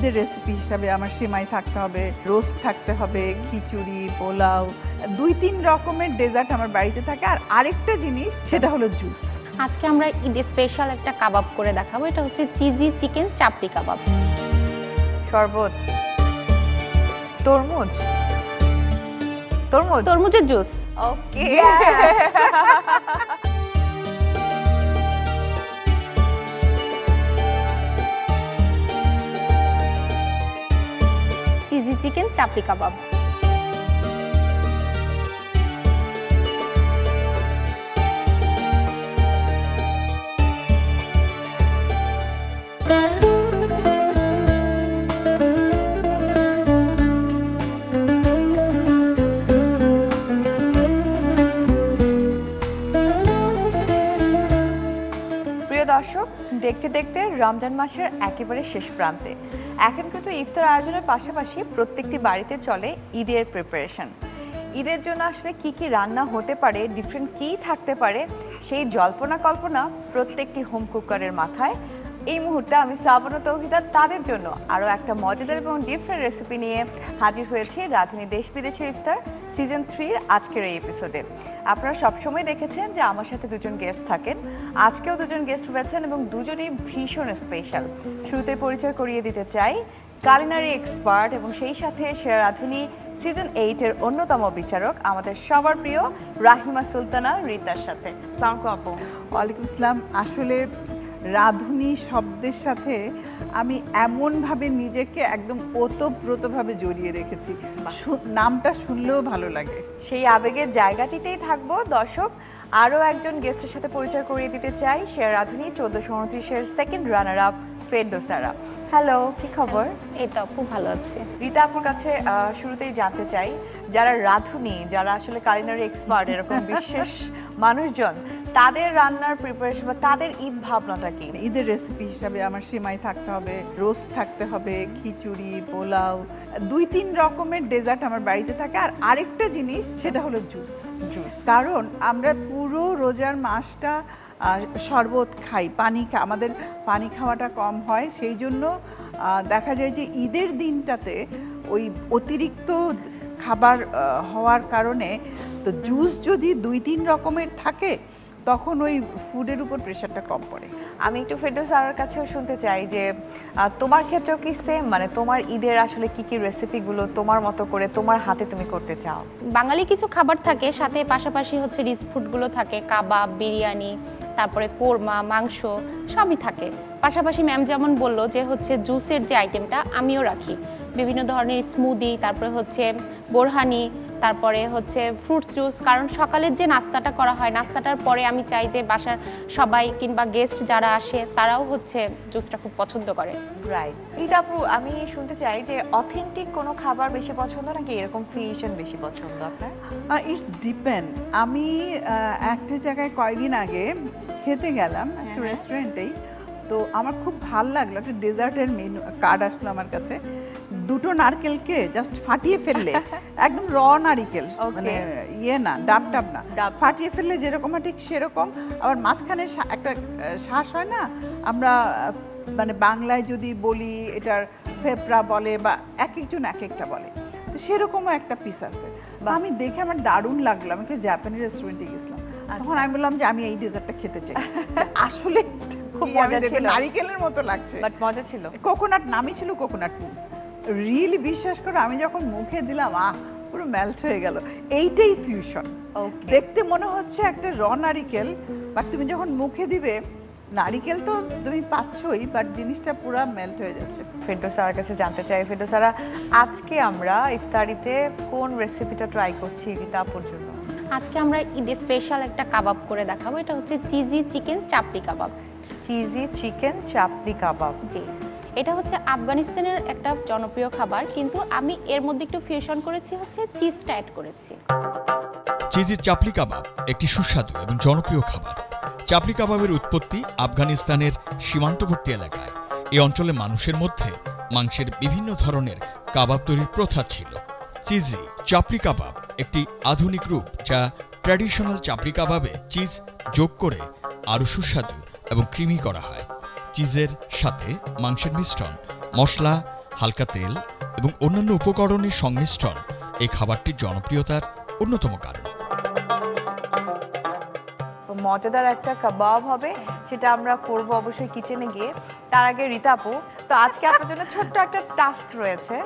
ঈদের রেসিপি হিসাবে আমার সেমাই থাকতে হবে রোস্ট থাকতে হবে খিচুড়ি পোলাও দুই তিন রকমের ডেজার্ট আমার বাড়িতে থাকে। আর আরেকটা জিনিস সেটা হলো জুস আজকে আমরা ঈদে স্পেশাল একটা কাবাব করে দেখাবো। এটা হচ্ছে চিজি চিকেন চাপড়ি কাবাব। শরবত। তরমুজ। তরমুজ? তরমুজের জুস ওকে চিকেন চাপড়ি কাবাব। দর্শক দেখতে দেখতে রমজান মাসের একেবারে শেষ প্রান্তে। এখন কিন্তু ইফতার আয়োজনের পাশাপাশি প্রত্যেকটি বাড়িতে চলে ঈদের প্রিপারেশন ঈদের জন্য আসলে কি কি রান্না হতে পারে ডিফারেন্ট কী থাকতে পারে, সেই জল্পনা কল্পনা প্রত্যেকটি হোম কুকারের মাথায় এই মুহূর্তে আমি শ্রাবণ তৌহিদা তাদের জন্য আরও একটা মজাদার এবং ডিফারেন্ট রেসিপি নিয়ে হাজির হয়েছি রাধুনী দেশ বিদেশের ইফতার সিজন থ্রির আজকের এই এপিসোডে আপনারা সবসময় দেখেছেন যে আমার সাথে দুজন গেস্ট থাকেন। আজকেও দুজন গেস্ট হয়েছেন এবং দুজনেই ভীষণ স্পেশাল শুরুতে পরিচয় করিয়ে দিতে চাই কালিনারি এক্সপার্ট এবং সেই সাথে সে রাধুনী সিজন এইটের অন্যতম বিচারক, আমাদের সবার প্রিয় রাহিমা সুলতানা রিতার সাথে। সালাম আপু। ওয়ালাইকুম ইসলাম আসলে রাধুনী শব্দের সাথে আমি এমনভাবে নিজেকে একদম ওতপ্রোতভাবে জড়িয়ে রেখেছি। নামটা শুনলেও ভালো লাগে। সেই আবেগের জায়গাটিতেই থাকব। দর্শক আরও একজন গেস্টের সাথে পরিচয় করিয়ে দিতে চাই। সে রাধুনী চোদ্দোশো উনত্রিশের সেকেন্ড রানার আপ ফ্রেড দোসারা হ্যালো কি খবর? এই তো খুব ভালো আছে। রীতা আপুর কাছে আহ, শুরুতেই জানতে চাই যারা রাধুনী যারা আসলে কালিনারি এক্সপার্ট এরকম বিশেষ মানুষজন তাদের রান্নার প্রিপারেশন বা তাদের ঈদ ভাবনাটা কি? ঈদের রেসিপি হিসাবে আমার সেমাই থাকতে হবে রোস্ট থাকতে হবে খিচুড়ি পোলাও দুই তিন রকমের ডেজার্ট আমার বাড়িতে থাকে। আর আরেকটা জিনিস সেটা হলো জুস জুস কারণ আমরা পুরো রোজার মাসটা শরবত খাই পানি খা আমাদের পানি খাওয়াটা কম হয় সেই জন্য দেখা যায় যে ঈদের দিনটাতে ওই অতিরিক্ত খাবার হওয়ার কারণে তো জুস যদি দুই তিন রকমের থাকে তখন ওই ফুডের উপর প্রেশারটা কম পড়ে। আমি একটু ফেরদৌস স্যারের কাছেও শুনতে চাই যে তোমার ক্ষেত্রেও কি সেম মানে তোমার ঈদের আসলে কি কি রেসিপিগুলো তোমার মতো করে তোমার হাতে তুমি করতে চাও? বাঙালি কিছু খাবার থাকে সাথে পাশাপাশি হচ্ছে রিচ ফুডগুলো থাকে কাবাব বিরিয়ানি তারপরে কোরমা মাংস সবই থাকে। পাশাপাশি ম্যাম যেমন বলল যে হচ্ছে জুসের যে আইটেমটা আমিও রাখি। বিভিন্ন ধরনের স্মুদি তারপরে হচ্ছে বোরহানি তারপরে হচ্ছে ফ্রুট জুস কারণ সকালের যে নাস্তাটা করা হয় নাস্তাটার পরে আমি চাই যে বাসার সবাই কিংবা গেস্ট যারা আসে তারাও হচ্ছে জুসটা খুব পছন্দ করে। রাইট রীতাপু আমি শুনতে চাই যে অথেন্টিক কোনো খাবার বেশি পছন্দ নাকি এরকম ফিউশন বেশি পছন্দ আপনার? ইটস ডিপেন্ড আমি একটা জায়গায় কয়েকদিন আগে খেতে গেলাম একটা হ্যাঁ। রেস্টুরেন্টেই তো আমার খুব ভালো লাগল একটা ডেজার্টের মেনু কার্ড আসলো আমার কাছে। দুটো নারকেলকে জাস্ট ফাটিয়ে ফেললে একদম র নারিকেল. মানে ইয়ে না ডাব ডাব না ডাব। ফাটিয়ে ফেললে যেরকম ঠিক সেরকম আবার মাঝখানে একটা শ্বাস হয় না আমরা মানে বাংলায় যদি বলি এটার ফেপড়া বলে বা এক একজন এক একটা বলে তো সেরকমও একটা পিস আছে আমি দেখে আমার দারুণ লাগল আমি একটা জাপানি রেস্টুরেন্টে গেছিলাম তখন আমি বললাম যে আমি এই ডেজার্টটা খেতে চাই। আসলে খুব মজা দেখে ছিল। নারিকেলের মতো লাগছে। বাট মজা ছিল। কোকোনাট নামই ছিল কোকোনাট মুস রিয়েলি বিশ্বাস করো আমি যখন মুখে দিলাম আহ পুরো মেল্ট হয়ে গেল। এইটাই ফিউশন. দেখতে মনে হচ্ছে একটা র নারিকেল বাট তুমি যখন মুখে দিবে নারিকেল তো তুমি পাচ্ছই বাট জিনিসটা পুরো মেল্ট হয়ে যাচ্ছে। ফেরদৌস কাছে জানতে চাই। ফেরদৌস স্যারা আজকে আমরা ইফতারিতে কোন রেসিপিটা ট্রাই করছি রীতাপুর জন্য? আজকে আমরা ঈদে স্পেশাল একটা কাবাব করে দেখাবো। এটা হচ্ছে cheesy chicken chapli kebab. Cheesy chicken chapli kebab. জি। এটা হচ্ছে আফগানিস্তানের একটা জনপ্রিয় খাবার কিন্তু আমি এর মধ্যে একটু ফিউশন করেছি হচ্ছে চিজটা অ্যাড করেছি। চিজি চাপলি কাবাব একটি সুস্বাদু এবং জনপ্রিয় খাবার। চাপলি কাবাবের উৎপত্তি আফগানিস্তানের সীমান্তবর্তী এলাকায়। এই অঞ্চলের মানুষের মধ্যে মাংসের বিভিন্ন ধরনের কাবাব তৈরির প্রথা ছিল। চিজি চাপলি কাবাব একটি আধুনিক রূপ যা ট্র্যাডিশনাল চাপলি কাবাবে চিজ যোগ করে আরও সুস্বাদু এবং ক্রিমি করা হয়। চিজের সাথে মাংসের মিশ্রণ, মশলা, হালকা তেল এবং অন্যান্য উপকরণের সংমিশ্রণ এই খাবারটির জনপ্রিয়তার অন্যতম কারণ। মজাদার একটা কাবাব হবে, সেটা আমরা করব অবশ্যই কিচেনে গিয়ে। তার আগে রিতাপু, তো আজকে আপনার জন্য ছোট্ট একটা টাস্ক রয়েছে।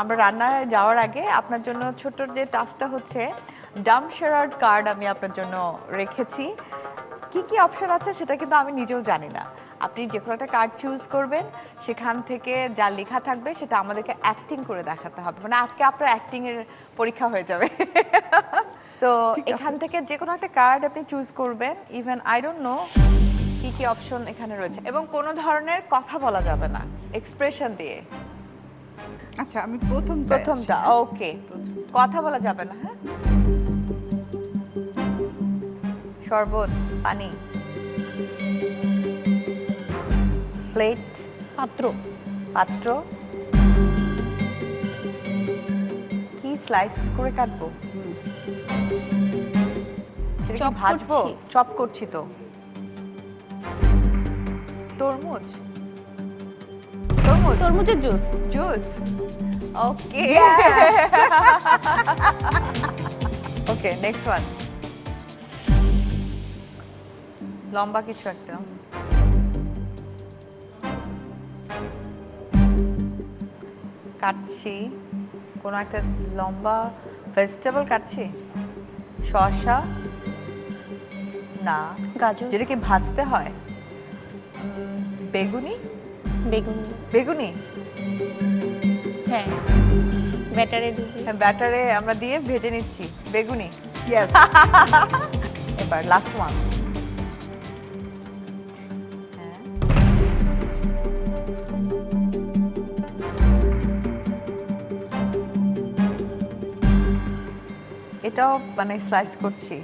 আমরা রান্নায় যাওয়ার আগে আপনার জন্য ছোট যে টাস্কটা হচ্ছে ডাম শেরার্ড কার্ড আমি আপনার জন্য রেখেছি। কি কি অপশন আছে সেটা কিন্তু আমি নিজেও জানি না। আপনি যে কোনো একটা কার্ড চুজ করবেন সেখান থেকে যা লেখা থাকবে সেটা আমাদেরকে অ্যাক্টিং করে দেখাতে হবে। মানে আজকে আপনার অ্যাক্টিং এর পরীক্ষা হয়ে যাবে। সো এখান থেকে যে কোনো একটা কার্ড আপনি চুজ করবেন। ইভেন আই ডোন্ট নো কি কি অপশন এখানে রয়েছে। এবং কোনো ধরনের কথা বলা যাবে না। এক্সপ্রেশন দিয়ে। আচ্ছা আমি প্রথম প্রথমটা ওকে কথা বলা যাবে না হ্যাঁ? শরবত পানি। প্লেট পাত্র। পাত্র। কি স্লাইস করে কাটবো? সেটা ভাজবো? চপ করছি তো। তরমুজ। তরমুজ তরমুজের juice. Juice okay okay next one লম্বা কিছু একটা। কাটছি। কোনো একটা লম্বা ভেজিটেবল কাটছি? শসা? না। গাজর। যেটা কি ভাজতে হয়। বেগুনি? বেগুন। বেগুনি? হ্যাঁ। ব্যাটারে হ্যাঁ ব্যাটারে আমরা দিয়ে ভেজে নিচ্ছি। বেগুনি? ইয়েস এবার লাস্ট ওয়ান এটাও মানে স্লাইস করছি।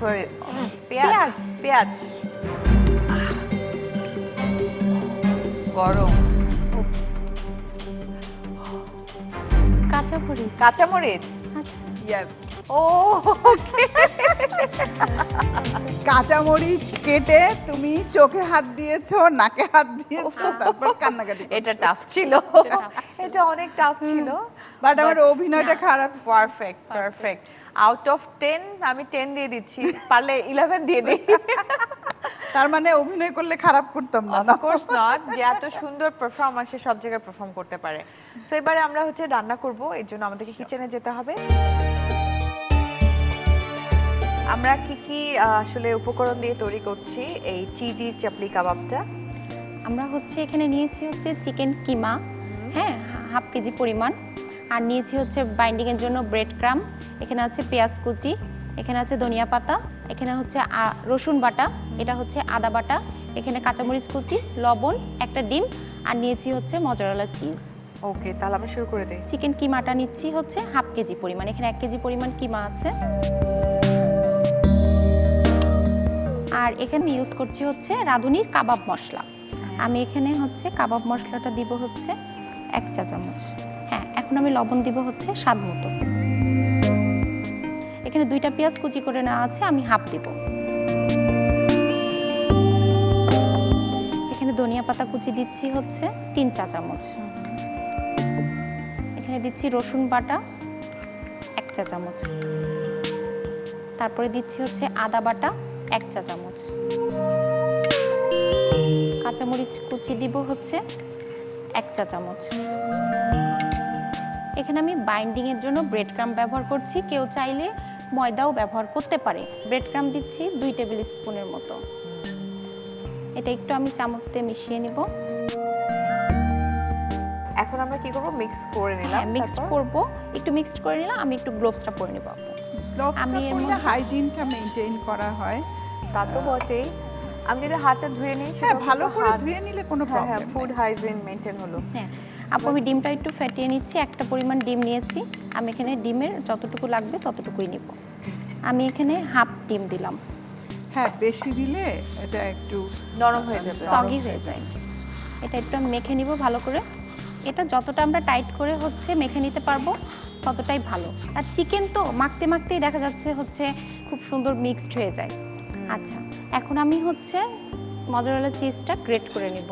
হয়ে- পেঁয়াজ। পেঁয়াজ গরম। কাঁচা মরিচ কাঁচামরিচ ইয়েস ও কাঁচামরিচ কেটে তুমি চোখে হাত দিয়েছ নাকে হাত দিয়েছ তারপর কান্নাকাটি এটা টাফ ছিল। এটা অনেক টাফ ছিল। বাট আমার অভিনয়টা খারাপ। Perfect perfect out of ten আমি টেন দিয়ে দিচ্ছি। পারলে ইলেভেন দিয়ে দিই। তার মানে অভিনয় করলে খারাপ করতাম না অফকোর্স নট যে এত সুন্দর পারফরমেন্স সে সব জায়গায় পারফর্ম করতে পারে। সো এবারে আমরা হচ্ছে রান্না করব এর জন্য আমাদেরকে কিচেনে যেতে হবে। আমরা কি কি আসলে উপকরণ দিয়ে তৈরি করছি এই চিজি চাপলি কাবাবটা? আমরা হচ্ছে এখানে নিয়েছি হচ্ছে চিকেন কিমা। হ্যাঁ হাফ কেজি পরিমাণ। আর নিয়েছি হচ্ছে বাইন্ডিংয়ের জন্য ব্রেড ক্রাম এখানে আছে পেঁয়াজ কুচি এখানে আছে ধনিয়া পাতা এখানে হচ্ছে রসুন বাটা এটা হচ্ছে আদা বাটা এখানে কাঁচামরিচ কুচি লবণ একটা ডিম আর নিয়েছি হচ্ছে মজরালা চিজ ওকে তাহলে আমরা শুরু করে দিই। চিকেন কিমাটা নিচ্ছি হচ্ছে হাফ কেজি পরিমাণ এখানে এক কেজি পরিমাণ কিমা আছে। আর এখানে ইউজ করছি হচ্ছে রাঁধুনির কাবাব মশলা। আমি এখানে হচ্ছে কাবাব মশলাটা দিব হচ্ছে এক চা চামচ। হ্যাঁ এখন আমি লবণ দিব হচ্ছে স্বাদ মতো। এখানে দুইটা পেঁয়াজ কুচি করে নেওয়া আছে, আমি হাফ দিব। এখানে ধনিয়া পাতা কুচি দিচ্ছি হচ্ছে তিন চা চামচ। এখানে দিচ্ছি রসুন বাটা, এক চা চামচ। তারপরে দিচ্ছি হচ্ছে আদা বাটা, এক চা চামচ। কাঁচামরিচ কুচি দিব হচ্ছে এক চা চামচ। এখানে আমি বাইন্ডিংয়ের জন্য ব্রেড ক্রাম ব্যবহার করছি। কেউ চাইলে ময়দাও ব্যবহার করতে পারে। ব্রেড ক্রাম দিচ্ছি দুই টেবিল স্পুনের মতো। এটা একটু আমি চামচ দিয়ে মিশিয়ে নিব। এখন আমরা কি করব? মিক্স করে নিলাম। হ্যাঁ মিক্স করব। একটু মিক্সড করে নিলাম। আমি একটু গ্লোভসটা পরে নেব আপু। আমি এর মধ্যে- হাইজিনটা মেনটেন করা হয়। তা তো বটেই। আমি যদি হাতটা ধুয়ে নিই হ্যাঁ সেটাও ভালো করে ধুয়ে নিলে কোনো হ্যাঁ হ্যাঁ প্রবলেম ফুড হাইজিন মেনটেন হলো। হ্যাঁ। আপু আমি ডিমটা একটু ফেটিয়ে নিচ্ছি একটা পরিমাণ ডিম নিয়েছি। আমি এখানে ডিমের যতটুকু লাগবে ততটুকুই নিব। আমি এখানে হাফ ডিম দিলাম। হ্যাঁ বেশি দিলে এটা একটু নরম হয়ে যাবে সগি হয়ে যায়। এটা একটু আমি মেখে নিব ভালো করে। এটা যতটা আমরা টাইট করে হচ্ছে মেখে নিতে পারব ততটাই ভালো। আর চিকেন তো মাখতে মাখতেই দেখা যাচ্ছে হচ্ছে খুব সুন্দর মিক্সড হয়ে যায়। আচ্ছা এখন আমি হচ্ছে মজারেলা চিজটা গ্রেট করে নিব।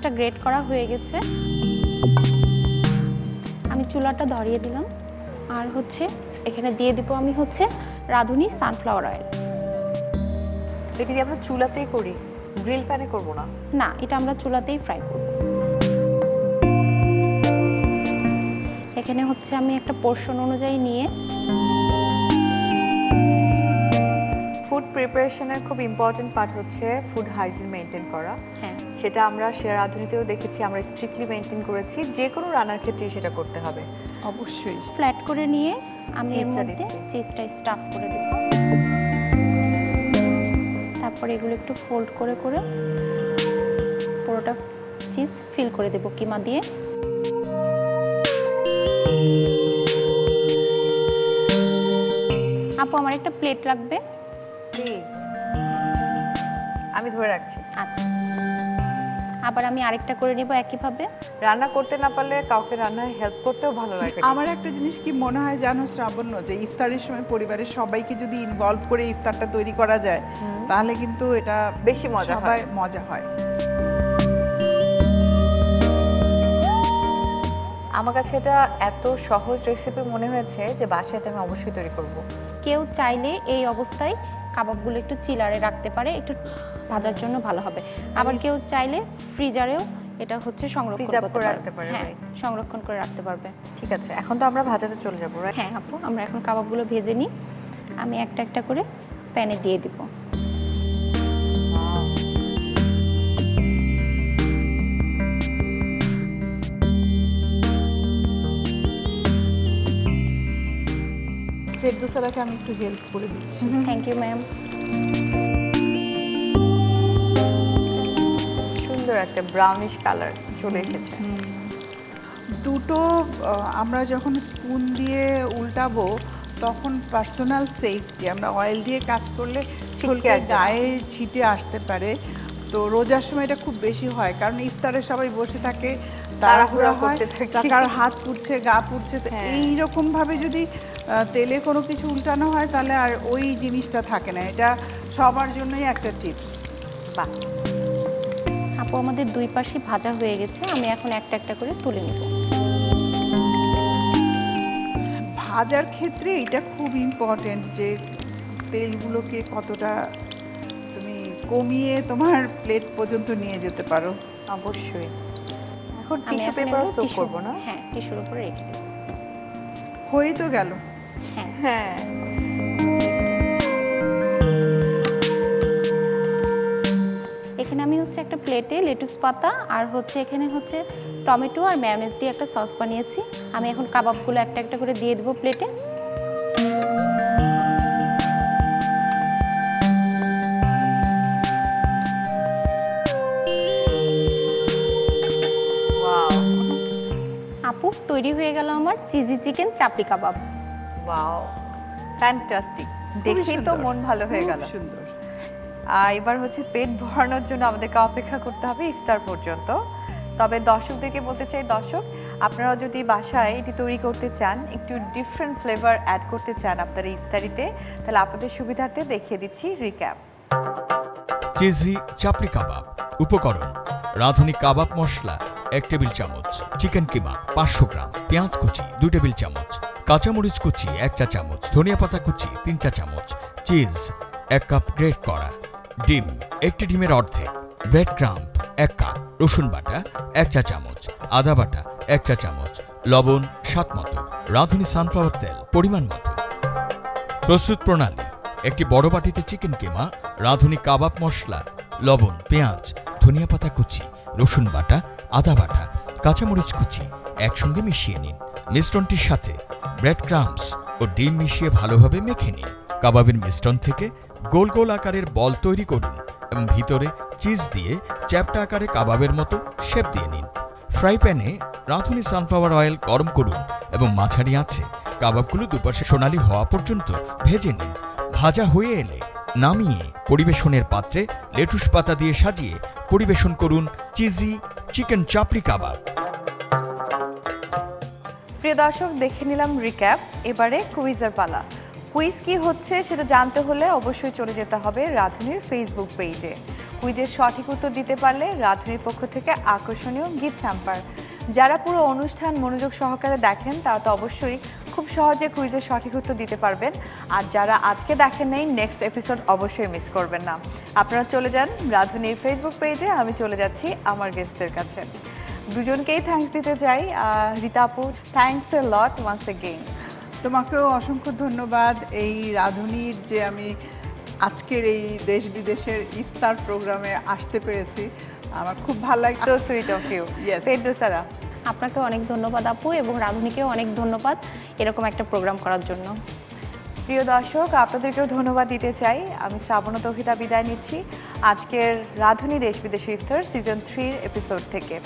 চিজটা গ্রেট করা হয়ে গেছে। আমি চুলাটা ধরিয়ে দিলাম। আর হচ্ছে এখানে দিয়ে দিব আমি হচ্ছে রাঁধুনি সানফ্লাওয়ার অয়েল এটি দিয়ে আমরা চুলাতেই করি? গ্রিল প্যানে করব না? না এটা আমরা চুলাতেই ফ্রাই করব। এখানে হচ্ছে আমি একটা পোর্শন অনুযায়ী নিয়ে ফুড প্রিপারেশনের খুব ইম্পর্টেন্ট পার্ট হচ্ছে ফুড হাইজিন মেনটেন করা। হ্যাঁ। সেটা আমরা শেয়ার আধুনিতেও দেখেছি আমরা স্ট্রিক্টলি মেনটেন করেছি যে কোনো রান্নার ক্ষেত্রেই সেটা করতে হবে। অবশ্যই। ফ্ল্যাট করে নিয়ে আমি এর চিজটা মধ্যে চিজটা স্টাফ করে দেব। তারপরে এগুলো একটু ফোল্ড করে করে পুরোটা চিজ ফিল করে দেব কিমা দিয়ে। আপু আমার একটা প্লেট লাগবে। প্লিজ আমি ধরে রাখছি। আচ্ছা। আবার আমি আরেকটা করে নিব একইভাবে। রান্না করতে না পারলে কাউকে রান্নায় হেল্প করতেও ভালো লাগে। আমার একটা জিনিস কি মনে হয় জানো শ্রাবণ্য যে ইফতারের সময় পরিবারের সবাইকে যদি ইনভলভ করে ইফতারটা তৈরি করা যায় তাহলে কিন্তু এটা বেশি মজা হয়। সবাই মজা হয়। আমার কাছে এটা এত সহজ রেসিপি মনে হয়েছে যে বাসায় এটা আমি অবশ্যই তৈরি করব। কেউ চাইলে এই অবস্থায় কাবাবগুলো একটু চিলারে রাখতে পারে একটু ভাজার জন্য ভালো হবে। আবার কেউ চাইলে ফ্রিজারেও এটা হচ্ছে সংরক্ষণ করে রাখতে পারে, হ্যাঁ সংরক্ষণ করে রাখতে পারবে। ঠিক আছে এখন তো আমরা ভাজাতে চলে যাব হ্যাঁ আপু আমরা এখন কাবাবগুলো ভেজে নিই। আমি একটা একটা করে প্যানে দিয়ে দিব। ফেরদোসারাকে আমি একটু হেল্প করে দিচ্ছি। থ্যাংক ইউ ম্যাম সুন্দর একটা ব্রাউনিশ কালার চলে এসেছে দুটো আমরা যখন স্পুন দিয়ে উল্টাবো তখন পার্সোনাল সেফটি আমরা অয়েল দিয়ে কাজ করলে ছলকে। গায়ে ছিটে আসতে পারে তো রোজার সময় এটা খুব বেশি হয় কারণ ইফতারে সবাই বসে থাকে তাড়াহুড়া হয় করতে থাকি। কারও হাত পুড়ছে গা পুড়ছে হ্যাঁ। এইরকম ভাবে যদি তেলে কোনো কিছু উল্টানো হয় তাহলে আর ওই জিনিসটা থাকে না এটা সবার জন্যই একটা টিপস বাহ আপু আমাদের দুই পাশে ভাজা হয়ে গেছে আমি এখন একটা একটা করে তুলে নেব। ভাজার ক্ষেত্রে এটা খুব ইম্পর্টেন্ট যে তেলগুলোকে কতটা তুমি কমিয়ে তোমার প্লেট পর্যন্ত নিয়ে যেতে পারো। অবশ্যই। এখন টিস্যু পেপার tissue- করব না? হ্যাঁ টিস্যুর উপরে রেখে দেব। হয়ে তো গেল। হ্যাঁ। এখানে আমি হচ্ছে একটা প্লেটে লেটুস পাতা আর হচ্ছে এখানে হচ্ছে টমেটো আর ম্যায়োনেজ দিয়ে একটা সস বানিয়েছি। আমি এখন কাবাবগুলো একটা একটা করে দিয়ে দেবো প্লেটে আপু তৈরি হয়ে গেল আমার cheesy chicken chapli kebab. Wow fantastic দেখেই তো মন ভালো হয়ে গেল। সুন্দর। এবার হচ্ছে পেট ভরানোর জন্য আমাদেরকে অপেক্ষা করতে হবে ইফতার পর্যন্ত। তবে দর্শকদেরকে বলতে চাই, দর্শক আপনারা যদি বাসায় এটি তৈরি করতে চান, একটু ডিফারেন্ট ফ্লেভার অ্যাড করতে চান আপনার ইফতারিতে, তাহলে আপনাদের সুবিধার্থে দেখিয়ে দিচ্ছি রিক্যাপ চিজি চাপড়ি কাবাব, উপকরণ, রাঁধুনি কাবাব মশলা, এক টেবিল চামচ চিকেন কিমা, পাঁচশো গ্রাম, পেঁয়াজ কুচি, দুই টেবিল চামচ, কাঁচামরিচ কুচি, এক চা চামচ, ধনিয়া পাতা কুচি, তিন চা চামচ চিজ এক কাপ গ্রেট করা। ডিম, একটি ডিমের অর্ধেক। ব্রেড ক্রাম্প, এক কাপ। রসুন বাটা, এক চা চামচ। আদা বাটা, এক চা চামচ। লবণ, স্বাদ মতো। রাঁধুনি সানফ্লাওয়ার তেল, পরিমাণ মতো। প্রস্তুত প্রণালী, একটি বড় বাটিতে চিকেন কিমা, রাঁধুনি কাবাব মশলা, লবণ, পেঁয়াজ, ধনিয়া পাতা কুচি, রসুন বাটা, আদা বাটা, কাঁচামরিচ কুচি, একসঙ্গে মিশিয়ে নিন। মিশ্রণটির সাথে ব্রেড ক্রাম্পস ও ডিম মিশিয়ে ভালোভাবে মেখে নিন। কাবাবের মিশ্রণ থেকে গোল গোল আকারের বল তৈরি করুন। ভিতরে চিজ দিয়ে চ্যাপটা আকারে কাবাবের মতো শেপ দিয়ে নিন। ফ্রাই প্যানে রাঁধুনি সানফ্লাওয়ার অয়েল গরম করুন এবং মাঝারি আছে কাবাবগুলো দুপাশে সোনালি হওয়া পর্যন্ত ভেজে নিন। ভাজা হয়ে এলে নামিয়ে পরিবেশনের পাত্রে লেটুস পাতা দিয়ে সাজিয়ে পরিবেশন করুন চিজি চিকেন চাপড়ি কাবাব। প্রিয় দর্শক, দেখে নিলাম রিক্যাপ এবারে কুইজের পালা। কুইজ কি হচ্ছে সেটা জানতে হলে অবশ্যই চলে যেতে হবে রাধুনির ফেসবুক পেজে কুইজের সঠিক উত্তর দিতে পারলে রাধুনির পক্ষ থেকে আকর্ষণীয় গিফট হ্যাম্পার যারা পুরো অনুষ্ঠান মনোযোগ সহকারে দেখেন তারা তো অবশ্যই খুব সহজে কুইজের সঠিক উত্তর দিতে পারবেন। আর যারা আজকে দেখেন নাই নেক্সট এপিসোড অবশ্যই মিস করবেন না। আপনারা চলে যান রাধুনির ফেসবুক পেজে আমি চলে যাচ্ছি আমার গেস্টদের কাছে। দুজনকেই থ্যাঙ্কস দিতে চাই। আহ, রীতা আপু thanks a lot once again তোমাকেও অসংখ্য ধন্যবাদ। এই রাধুনির যে আমি আজকের এই দেশ বিদেশের ইফতার প্রোগ্রামে আসতে পেরেছি আমার খুব ভালো লাগছে। So sweet of you. Pedro Sara আপনাকে অনেক ধন্যবাদ আপু এবং রাধুনিকেও অনেক ধন্যবাদ এরকম একটা প্রোগ্রাম করার জন্য। প্রিয় দর্শক, আপনাদেরকেও ধন্যবাদ দিতে চাই। আমি শ্রাবণ তহিতা বিদায় নিচ্ছি। আজকের রাধুনী দেশ বিদেশ ইফতার সিজন থ্রির এপিসোড থেকে।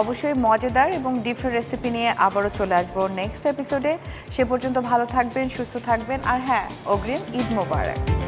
অবশ্যই মজাদার এবং ডিফারেন্ট রেসিপি নিয়ে আবারও চলে আসব নেক্সট এপিসোডে সে পর্যন্ত ভালো থাকবেন, সুস্থ থাকবেন। আর হ্যাঁ অগ্রিম ঈদ মোবারক।